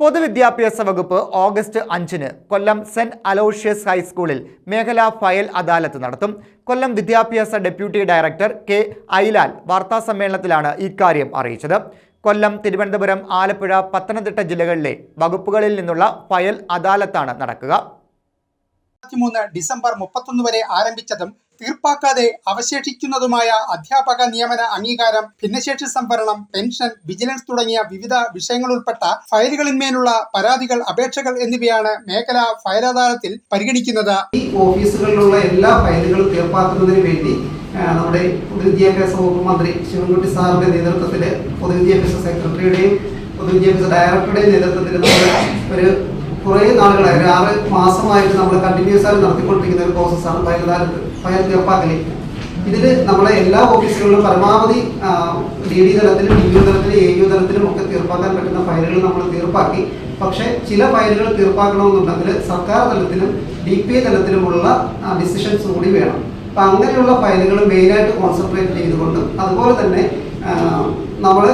പൊതുവിദ്യാഭ്യാസ വകുപ്പ് ഓഗസ്റ്റ് അഞ്ചിന് കൊല്ലം സെന്റ് അലോഷ്യസ് ഹൈസ്കൂളിൽ മേഖലാ ഫയൽ അദാലത്ത് നടത്തും. കൊല്ലം വിദ്യാഭ്യാസ ഡെപ്യൂട്ടി ഡയറക്ടർ കെ ഐലാൽ വാർത്താസമ്മേളനത്തിലാണ് ഇക്കാര്യം അറിയിച്ചത്. കൊല്ലം തിരുവനന്തപുരം ആലപ്പുഴ പത്തനംതിട്ട ജില്ലകളിലെ വകുപ്പുകളിൽ നിന്നുള്ള ഫയൽ അദാലത്താണ് നടക്കുക. ഡിസംബർ മുപ്പത്തൊന്ന് വരെ ആരംഭിച്ചതും തീർപ്പാക്കാതെ അവശേഷിക്കുന്നതുമായ അധ്യാപക നിയമന അംഗീകാരം ഭിന്നശേഷി സംവരണം പെൻഷൻ വിജിലൻസ് തുടങ്ങിയ വിവിധ വിഷയങ്ങൾ ഉൾപ്പെട്ട ഫയലുകളിന്മേലുള്ള പരാതികൾ അപേക്ഷകൾ എന്നിവയാണ് മേഖലാ ഫയൽ അദാലത്തിൽ പരിഗണിക്കുന്നത്. ഈ ഓഫീസുകളിലുള്ള എല്ലാ ഫയലുകളും തീർപ്പാക്കുന്നതിന് വേണ്ടി നമ്മുടെ പൊതുവിദ്യാഭ്യാസ വകുപ്പ് മന്ത്രി ശിവൻകുട്ടി സാറിന്റെ നേതൃത്വത്തിൽ പൊതുവിദ്യാഭ്യാസ സെക്രട്ടറിയുടെയും പൊതുവിദ്യാഭ്യാസ ഡയറക്ടറുടെയും നേതൃത്വത്തിൽ ഒരു കുറേ നാളുകളായി ഒരു ആറ് മാസമായിട്ട് നമ്മൾ കണ്ടിന്യൂസ് ആയി നടത്തിക്കൊണ്ടിരിക്കുന്ന ഒരു പ്രോസസ്സാണ് ഫയൽ അദാലത്ത് ഫയൽ തീർപ്പാക്കൽ ഇതിൽ നമ്മളെ എല്ലാ ഓഫീസുകളിലും പരമാവധി ഡി ഡി തലത്തിലും ഡി യു തലത്തിലും എ യു തലത്തിലും ഒക്കെ തീർപ്പാക്കാൻ പറ്റുന്ന ഫയലുകൾ നമ്മൾ തീർപ്പാക്കി. പക്ഷേ ചില ഫയലുകൾ തീർപ്പാക്കണമെന്നുണ്ടെങ്കിൽ സർക്കാർ തലത്തിലും ഡി പി ഐ തലത്തിലുമുള്ള ഡിസിഷൻസ് കൂടി വേണം. അപ്പം അങ്ങനെയുള്ള ഫയലുകൾ മെയിനായിട്ട് കോൺസെൻട്രേറ്റ് ചെയ്തുകൊണ്ട് അതുപോലെ തന്നെ നമ്മൾ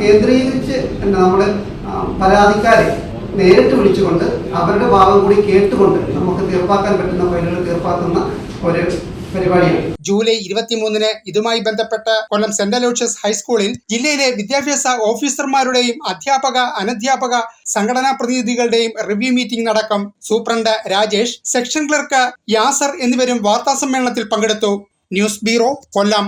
കേന്ദ്രീകരിച്ച് നമ്മൾ പരാതിക്കാരെ നേരിട്ട് വിളിച്ചുകൊണ്ട് അവരുടെ ഭാഗം കൂടി കേട്ടുകൊണ്ട് നമുക്ക് തീർപ്പാക്കാൻ പറ്റുന്ന ഫയലുകൾ തീർപ്പാക്കുന്ന ഒരു പരിപാടിയാണ്. ജൂലൈ ഇരുപത്തിമൂന്നിന് ഇതുമായി ബന്ധപ്പെട്ട് കൊല്ലം സെന്റ് അലോഷ്യസ് ഹൈസ്കൂളിൽ ജില്ലയിലെ വിദ്യാഭ്യാസ ഓഫീസർമാരുടെയും അധ്യാപക അനധ്യാപക സംഘടനാ പ്രതിനിധികളുടെയും റിവ്യൂ മീറ്റിംഗ് നടക്കും superintendent Rajesh section clerk Yasar എന്നിവരും വാർത്താ സമ്മേളനത്തിൽ പങ്കെടുത്തു. News bureau Kollam.